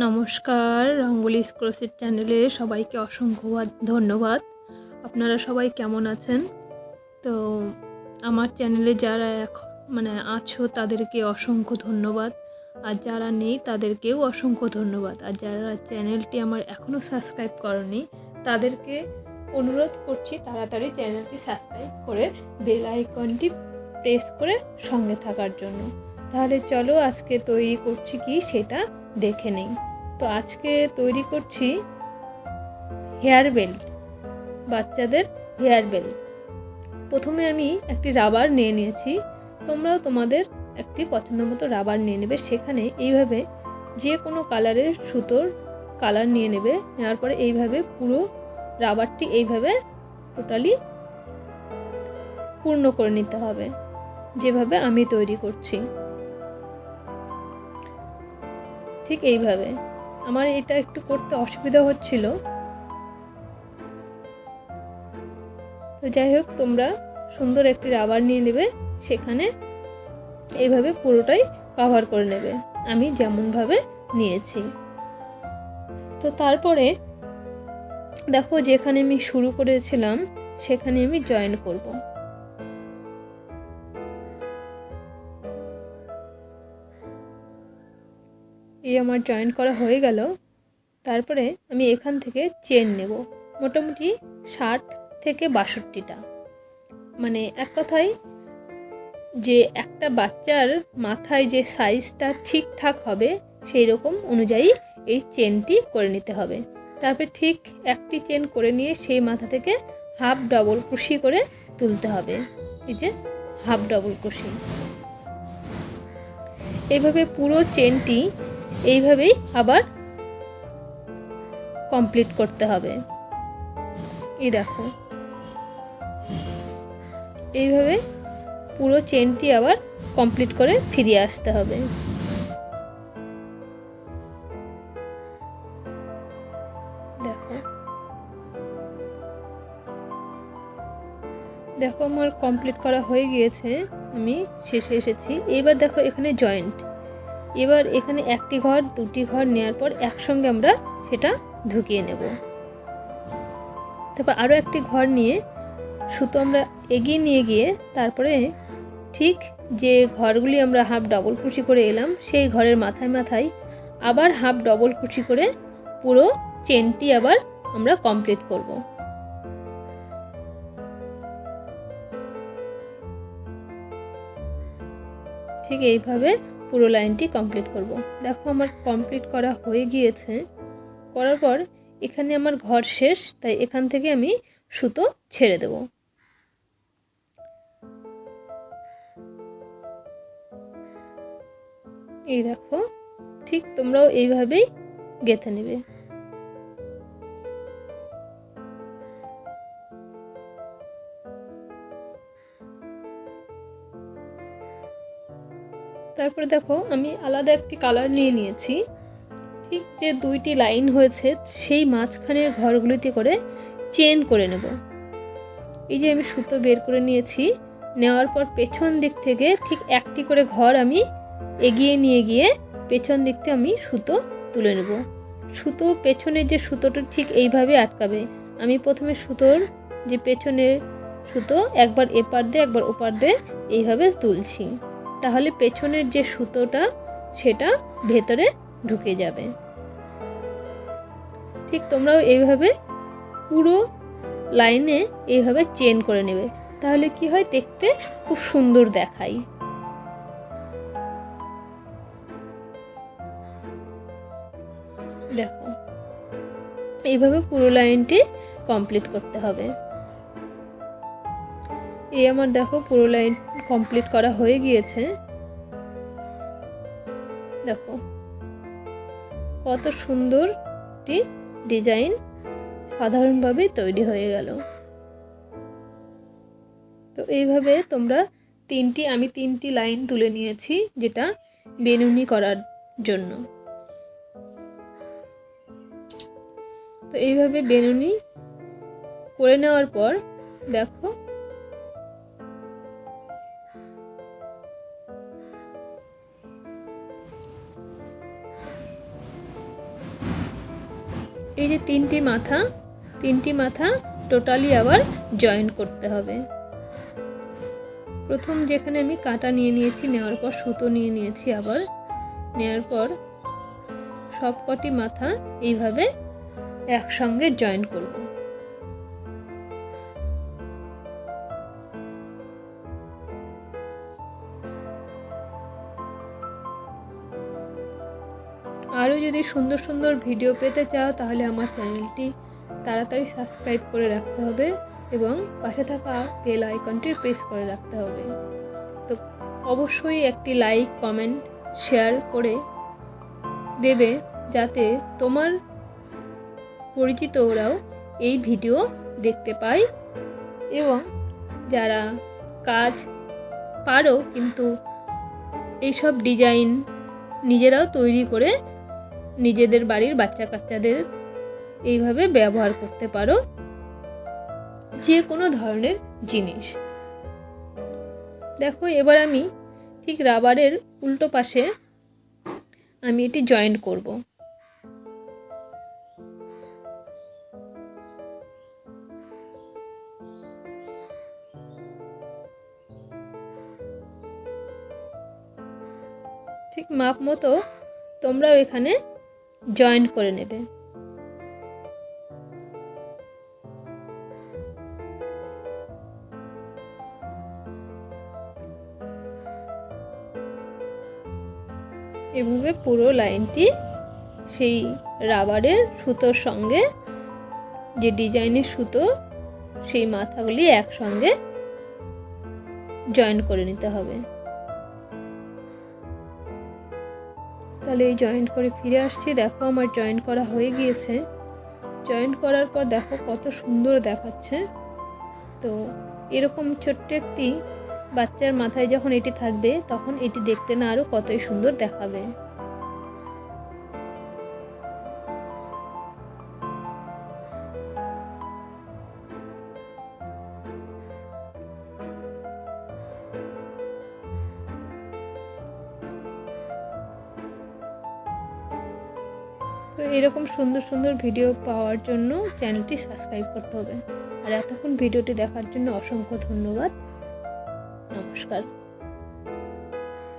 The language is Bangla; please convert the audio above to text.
নমস্কার, রঙ্গোলি স্ক্রোসের চ্যানেলে সবাইকে অসংখ্য ধন্যবাদ। আপনারা সবাই কেমন আছেন? তো আমার চ্যানেলে যারা এক মানে আছো, তাদেরকে অসংখ্য ধন্যবাদ। আর যারা নেই, তাদেরকেও অসংখ্য ধন্যবাদ। আর যারা চ্যানেলটি আমার এখনও সাবস্ক্রাইব করনি, তাদেরকে অনুরোধ করছি তাড়াতাড়ি চ্যানেলটি সাবস্ক্রাইব করে বেল আইকনটি প্রেস করে সঙ্গে থাকার জন্য। তাহলে চলো আজকে তৈরি করছি কি সেটা দেখে নেই। তো আজকে তৈরি করছি হেয়ার বেল্ট, বাচ্চাদের হেয়ার বেল্ট। প্রথমে আমি একটি রাবার নিয়ে নিয়েছি, তোমরাও তোমাদের একটি পছন্দ মতো রাবার নিয়ে নেবে। সেখানে এইভাবে যে কোনো কালারের সুতোর কালার নিয়ে নেবে, নেওয়ার পরে এইভাবে পুরো রাবারটি এইভাবে টোটালি পূর্ণ করে নিতে হবে, যেভাবে আমি তৈরি করছি। ঠিক এইভাবে। আমার এটা একটু করতে অসুবিধা হচ্ছিল। তো যাই হোক, তোমরা সুন্দর একটি রাবার নিয়ে নেবে, সেখানে এইভাবে পুরোটাই কভার করে নেবে। আমি যেমনভাবে নিয়েছি। তো তারপরে দেখো, যেখানে আমি শুরু করেছিলাম, সেখানে আমি জয়েন করব। এই আমার জয়েন করা হয়ে গেল। তারপরে আমি এখান থেকে চেন নেব। মোটামুটি ষাট থেকে বাষট্টিটা। মানে এক কথায় যে একটা বাচ্চার মাথায় যে সাইজটা ঠিকঠাক হবে সেই রকম অনুযায়ী এই চেনটি করে নিতে হবে। তারপরে ঠিক একটি চেন করে নিয়ে সেই মাথা থেকে হাফ ডবল কুশি করে তুলতে হবে। এই যে হাফ ডবল কুশি এইভাবে পুরো চেনটি এইভাবেই আবার কমপ্লিট করতে হবে। এই দেখো। এইভাবে পুরো চেনটি আবার কমপ্লিট করে ফিরিয়ে আসতে হবে। দেখো। দেখো আমার কমপ্লিট করা হয়ে গিয়েছে। আমি শেষে এসেছি। এবার দেখো এখানে জয়েন্ট এবার এখানে একটি ঘর, দুটি ঘর নেওয়ার পর একসঙ্গে আমরা সেটা ঢুকিয়ে নেব। তারপর আরও একটি ঘর নিয়ে সুতো আমরা এগিয়ে নিয়ে গিয়ে তারপরে ঠিক যে ঘরগুলি আমরা হাফ ডবল কুচি করে এলাম, সেই ঘরের মাথায় মাথায় আবার হাফ ডবল কুচি করে পুরো চেনটি আবার আমরা কমপ্লিট করব। ঠিক এইভাবে পুরো লাইনটি কমপ্লিট করব। দেখো আমার কমপ্লিট করা হয়ে গিয়েছে। করার পর এখানে আমার ঘর শেষ, তাই এখান থেকে আমি সুতো ছেড়ে দেব। এই দেখো, ঠিক তোমরাও এইভাবেই গেঁথে নেবে। তারপরে দেখো, আমি আলাদা একটি কালার নিয়ে নিয়েছি। ঠিক যে দুইটি লাইন হয়েছে, সেই মাঝখানের ঘরগুলিতে করে চেন করে নেব। এই যে আমি সুতো বের করে নিয়েছি, নেওয়ার পর পেছন দিক থেকে ঠিক একটি করে ঘর আমি এগিয়ে নিয়ে গিয়ে পেছন দিক থেকে আমি সুতো তুলে নেব। সুতো পেছনের যে সুতোটা ঠিক এইভাবে আটকাবে। আমি প্রথমে সুতোর যে পেছনের সুতো একবার এপার দিয়ে, একবার ওপার দিয়ে এইভাবে তুলছি। তাহলে পেছনের যে সুতোটা, সেটা ভেতরে ঢুকে যাবে। ঠিক তোমরাও এইভাবে পুরো লাইনে এইভাবে চেন করে নেবে। তাহলে কি হয় দেখতে খুব সুন্দর দেখায়। দেখো, এইভাবে পুরো লাইনটি কমপ্লিট করতে হবে। এই আমার দেখো পুরো লাইন কমপ্লিট করা হয়ে গিয়েছে। দেখো, কত সুন্দর একটি ডিজাইন সাধারণভাবে তৈরি হয়ে গেল। তো এইভাবে তোমরা তিনটি, আমি তিনটি লাইন তুলে নিয়েছি যেটা বেনুনি করার জন্য। তো এইভাবে বেনুনি করে নেওয়ার পর দেখো এই যে তিনটি মাথা তিনটি মাথা টোটালি আবার জয়েন করতে হবে। প্রথম যেখানে আমি কাটা নিয়ে নিয়েছি, নেওয়ার পর সুতো নিয়ে নিয়েছি আবার। নেওয়ার পর সব কটি মাথা এইভাবে একসঙ্গে জয়েন করব। যদি সুন্দর সুন্দর ভিডিও পেতে চাও, তাহলে আমার চ্যানেলটি তাড়াতাড়ি সাবস্ক্রাইব করে রাখতে হবে এবং পাশে থাকা বেল আইকনটি প্রেস করে রাখতে হবে। তো অবশ্যই একটি লাইক কমেন্ট শেয়ার করে দেবে যাতে তোমার পরিচিত ওরাও এই ভিডিও দেখতে পায় এবং যারা কাজ পারো কিন্তু এইসব ডিজাইন নিজেরাও তৈরি করে নিজেদের বাড়ির বাচ্চা কাচ্চাদের এইভাবে ব্যবহার করতে পারো। যে কোনো ধরনের জিনিস। দেখো, এবার আমি ঠিক রাবারের উল্টো পাশে আমি এটি জয়েন্ট করব। ঠিক মাপ মতো তোমরাও এখানে জয়েন্ট করে নেবে। এভাবে পুরো লাইনটি সেই রাবারের সুতোর সঙ্গে, যে ডিজাইনের সুতো, সেই মাথাগুলি একসঙ্গে জয়েন করে নিতে হবে। তাহলে এই জয়েন্ট করে ফিরে আসছি। দেখো আমার জয়েন্ট করা হয়ে গিয়েছে। জয়েন্ট করার পর দেখো কত সুন্দর দেখাচ্ছে। তো এরকম ছোট্ট একটি বাচ্চার মাথায় যখন এটি থাকবে, তখন এটি দেখতে না আরও কতই সুন্দর দেখাবে। তো এরকম সুন্দর সুন্দর ভিডিও পাওয়ার জন্য চ্যানেলটি সাবস্ক্রাইব করতে হবে। আর এতক্ষণ ভিডিওটি দেখার জন্য অসংখ্য ধন্যবাদ। নমস্কার।